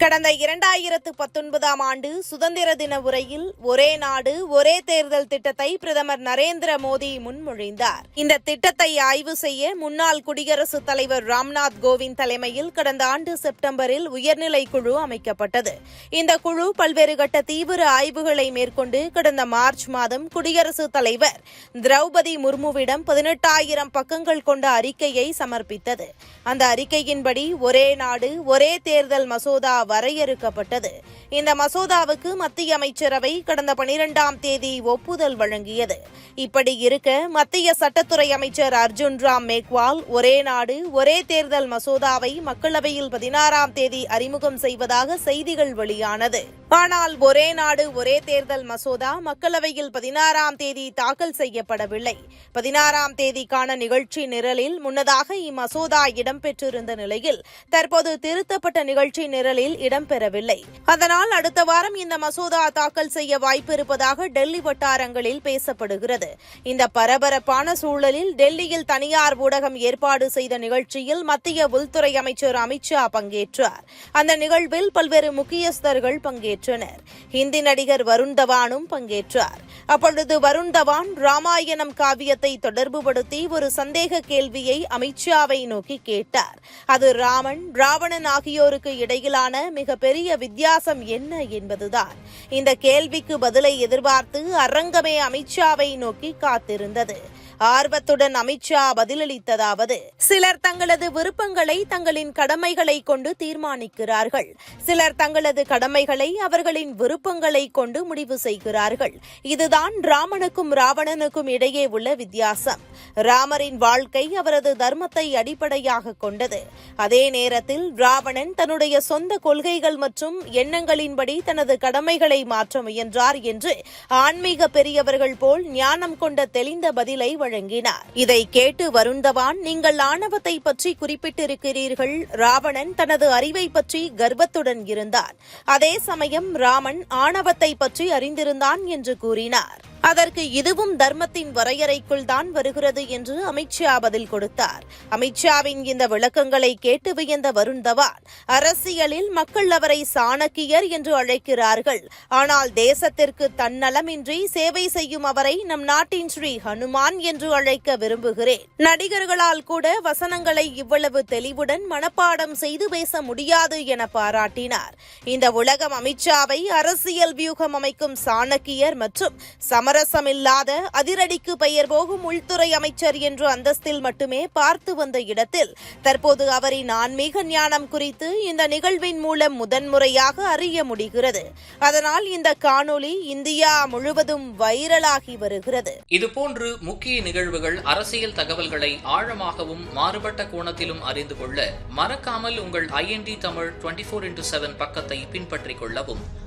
கடந்த இரண்டாயிரத்து பத்தொன்பதாம் ஆண்டு சுதந்திர தின உரையில் ஒரே நாடு ஒரே தேர்தல் திட்டத்தை பிரதமர் நரேந்திர மோடி முன்மொழிந்தார். இந்த திட்டத்தை ஆய்வு செய்ய முன்னாள் குடியரசுத் தலைவர் ராம்நாத் கோவிந்த் தலைமையில் கடந்த ஆண்டு செப்டம்பரில் உயர்நிலை குழு அமைக்கப்பட்டது. இந்த குழு பல்வேறு கட்ட தீவிர ஆய்வுகளை மேற்கொண்டு கடந்த மார்ச் மாதம் குடியரசுத் தலைவர் திரௌபதி முர்முவிடம் பதினெட்டாயிரம் பக்கங்கள் கொண்ட அறிக்கையை சமர்ப்பித்தது. அந்த அறிக்கையின்படி ஒரே நாடு ஒரே தேர்தல் மசோதா வரையறுக்கப்பட்டது. இந்த மசோதாவுக்கு மத்திய அமைச்சரவை கடந்த பனிரெண்டாம் தேதி ஒப்புதல் வழங்கியது. இப்படி இருக்க மத்திய சட்டத்துறை அமைச்சர் அர்ஜுன் ராம் மேக்வால் ஒரே நாடு ஒரே தேர்தல் மசோதாவை மக்களவையில் பதினாறாம் தேதி அறிமுகம் செய்வதாக செய்திகள் வெளியானது. ஆனால் ஒரே நாடு ஒரே தேர்தல் மசோதா மக்களவையில் பதினாறாம் தேதி தாக்கல் செய்யப்படவில்லை. பதினாறாம் தேதிக்கான நிகழ்ச்சி நிரலில் முன்னதாக இம்மசோதா இடம்பெற்றிருந்த நிலையில் தற்போது திருத்தப்பட்ட நிகழ்ச்சி நிரலில் இடம்பெறவில்லை. அதனால் அடுத்த வாரம் இந்த மசோதா தாக்கல் செய்ய வாய்ப்பு இருப்பதாக டெல்லி வட்டாரங்களில் பேசப்படுகிறது. இந்த பரபரப்பான சூழலில் டெல்லியில் தனியார் ஊடகம் ஏற்பாடு செய்த நிகழ்ச்சியில் மத்திய உள்துறை அமைச்சர் அமித்ஷா பங்கேற்றார். அந்த நிகழ்வில் பல்வேறு முக்கியஸ்தர்கள் பங்கேற்றனர் ஹிந்தி நடிகர் வருண் தவானும் பங்கேற்றார். அப்பொழுது வருண் தவான் ராமாயணம் காவியத்தை தொடர்புபடுத்தி ஒரு சந்தேக கேள்வியை அமித்ஷாவை நோக்கி கேட்டார். அது ராமன் ராவணன் ஆகியோருக்கு இடையிலான மிகப்பெரிய வித்தியாசம் என்ன என்பதுதான். இந்த கேள்விக்கு பதிலை எதிர்பார்த்து அரங்கமே அமித்ஷாவை நோக்கி காத்திருந்தது. ஆர்வத்துடன் அமித்ஷா பதிலளித்ததாவது சிலர் தங்களது விருப்பங்களை தங்களின் கடமைகளை கொண்டு தீர்மானிக்கிறார்கள். சிலர் தங்களது கடமைகளை அவர்களின் விருப்பங்களை கொண்டு முடிவு செய்கிறார்கள். இதுதான் ராமனுக்கும் ராவணனுக்கும் இடையே உள்ள வித்தியாசம். ராமரின் வாழ்க்கை அவரது தர்மத்தை அடிப்படையாக கொண்டது. அதே நேரத்தில் ராவணன் தன்னுடைய சொந்த கொள்கைகள் மற்றும் எண்ணங்களின்படி தனது கடமைகளை மாற்ற முயன்றார் என்று ஆன்மீக பெரியவர்கள் போல் ஞானம் கொண்ட தெளிந்த பதிலை வழங்கினார். இதை கேட்டு வருந்தவான் நீங்கள் ஆணவத்தை பற்றி குறிப்பிட்டிருக்கிறீர்கள். ராவணன் தனது அறிவை பற்றி கர்வத்துடன் இருந்தார் அதே சமயம் ராமன் ஆணவத்தை பற்றி அறிந்திருந்தான் என்று கூறினார். அதற்கு இதுவும் தர்மத்தின் வரையறைக்குள் தான் வருகிறது என்று அமித்ஷா பதில் கொடுத்தார். அமித்ஷாவின் இந்த விளக்கங்களை கேட்டு வியந்த வருண் தவான் அரசியலில் மக்கள் அவரை சாணக்கியர் என்று அழைக்கிறார்கள். ஆனால் தேசத்திற்கு தன்னலமின்றி சேவை செய்யும் அவரை நம் நாட்டின் ஸ்ரீ ஹனுமான் என்று அழைக்க விரும்புகிறேன். நடிகர்களால் கூட வசனங்களை இவ்வளவு தெளிவுடன் மனப்பாடம் செய்து பேச முடியாது என பாராட்டினார். இந்த உலகம் அமித்ஷாவை அரசியல் வியூகம் அமைக்கும் சாணக்கியர் மற்றும் சமரசமில்லாத அதிரடிக்கு பெயர் போகும் உள்துறை அமைச்சர் என்ற அந்தஸ்தில் மட்டுமே பார்த்து வந்த இடத்தில் தற்போது அவரின் ஆன்மீக ஞானம் குறித்து இந்த நிகழ்வின் மூலம் முதன்முறையாக அறிய முடிகிறது. அதனால் இந்த காணொளி இந்தியா முழுவதும் வைரலாகி வருகிறது. இதுபோன்று முக்கிய நிகழ்வுகள் அரசியல் தகவல்களை ஆழமாகவும் மாறுபட்ட கோணத்திலும் அறிந்து கொள்ள மறக்காமல் உங்கள் INT Tamil twenty four into seven பக்கத்தை பின்பற்றிக் கொள்ளவும்.